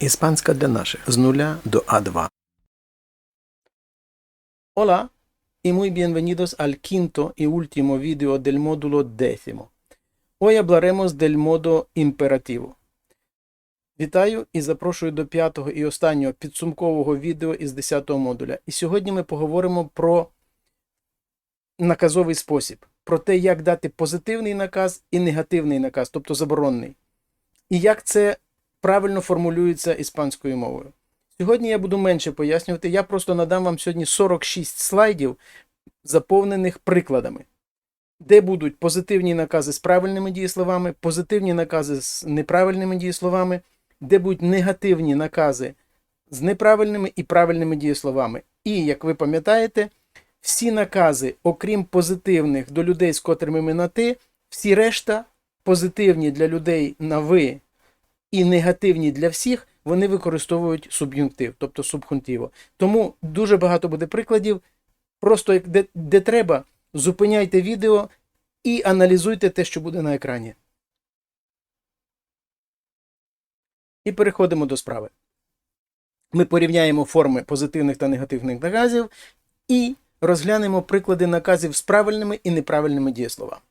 Іспанська для наших з нуля до А2. Hola y muy bienvenidos al quinto y último video del módulo décimo. Hoy hablaremos del modo imperativo. Вітаю і запрошую до п'ятого і останнього підсумкового відео із 10 модуля. І сьогодні ми поговоримо про наказовий спосіб, про те, як дати позитивний наказ і негативний наказ, тобто заборонний. І як це правильно формулюється іспанською мовою. Сьогодні я буду менше пояснювати, я просто надам вам сьогодні 46 слайдів, заповнених прикладами, де будуть позитивні накази з правильними дієсловами, позитивні накази з неправильними дієсловами, де будуть негативні накази з неправильними і правильними дієсловами. І, як ви пам'ятаєте, всі накази, окрім позитивних до людей, з котрими ми на ти, всі решта позитивні для людей на ви і негативні для всіх, вони використовують суб'юнктив, тобто субхунтиво. Тому дуже багато буде прикладів. Просто де, де треба, зупиняйте відео і аналізуйте те, що буде на екрані. І переходимо до справи. Ми порівняємо форми позитивних та негативних наказів і розглянемо приклади наказів з правильними і неправильними дієсловами.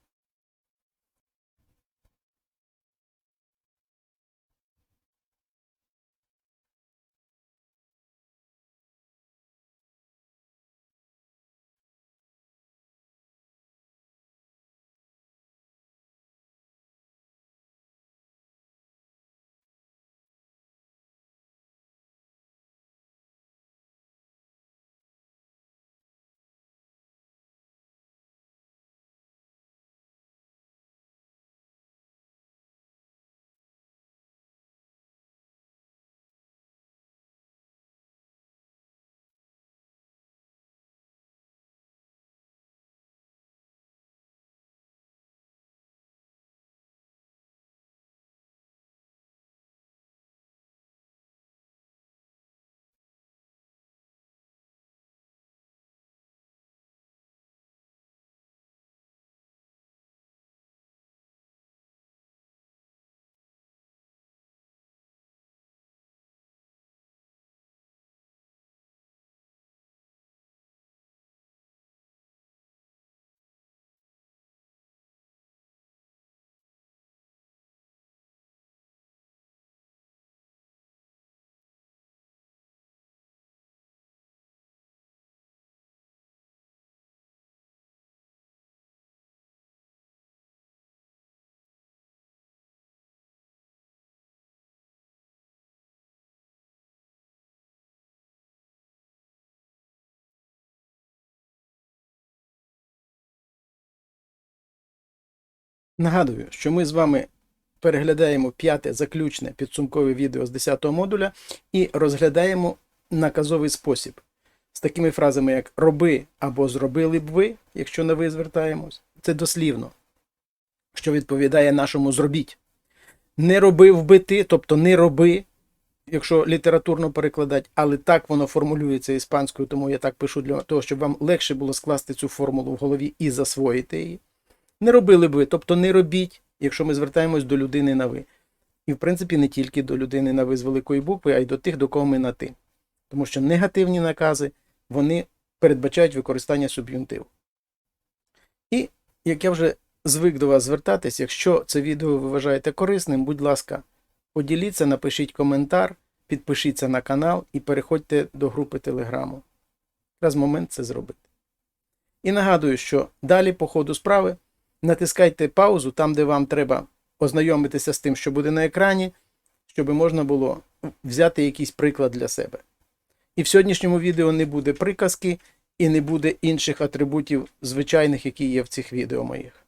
Нагадую, що ми з вами переглядаємо п'яте заключне підсумкове відео з 10 модуля і розглядаємо наказовий спосіб з такими фразами, як роби або зробили б ви, якщо на ви звертаємось. Це дослівно, що відповідає нашому зробіть. Не робив би ти, тобто не роби, якщо літературно перекладати, але так воно формулюється іспанською, тому я так пишу для того, щоб вам легше було скласти цю формулу в голові і засвоїти її. Не робили б ви, тобто не робіть, якщо ми звертаємось до людини на ви. І, в принципі, не тільки до людини на ви з великої букви, а й до тих, до кого ми на ти. Тому що негативні накази вони передбачають використання суб'юнтиву. І, як я вже звик до вас звертатись, якщо це відео ви вважаєте корисним, будь ласка, поділіться, напишіть коментар, підпишіться на канал і переходьте до групи Телеграму. Якраз момент це зробити. І нагадую, що далі по ходу справи натискайте паузу там, де вам треба ознайомитися з тим, що буде на екрані, щоб можна було взяти якийсь приклад для себе. І в сьогоднішньому відео не буде приказки і не буде інших атрибутів звичайних, які є в цих відео моїх.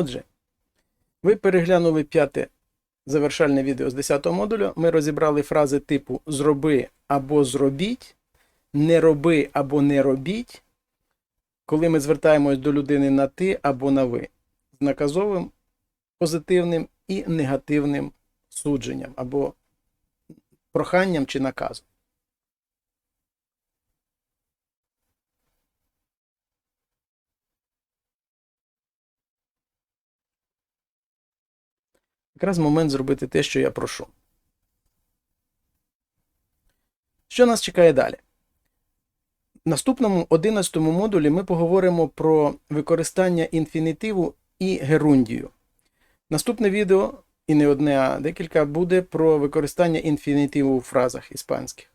Отже, ви переглянули п'яте завершальне відео з 10 модуля. Ми розібрали фрази типу зроби або зробіть, не роби або не робіть, коли ми звертаємось до людини на ти або на ви з наказовим, позитивним і негативним судженням або проханням чи наказом. Якраз момент зробити те, що я прошу. Що нас чекає далі? В наступному 11 модулі ми поговоримо про використання інфінітиву і герундію. Наступне відео, і не одне, а декілька, буде про використання інфінітиву у фразах іспанських.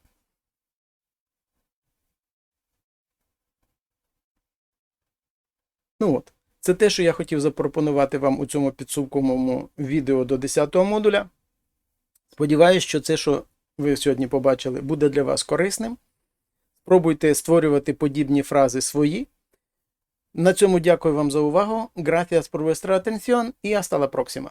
Ну от, це те, що я хотів запропонувати вам у цьому підсумковому відео до 10 модуля. Сподіваюсь, що це, що ви сьогодні побачили, буде для вас корисним. Спробуйте створювати подібні фрази свої. На цьому дякую вам за увагу. Gracias por vuestra atención y hasta la próxima.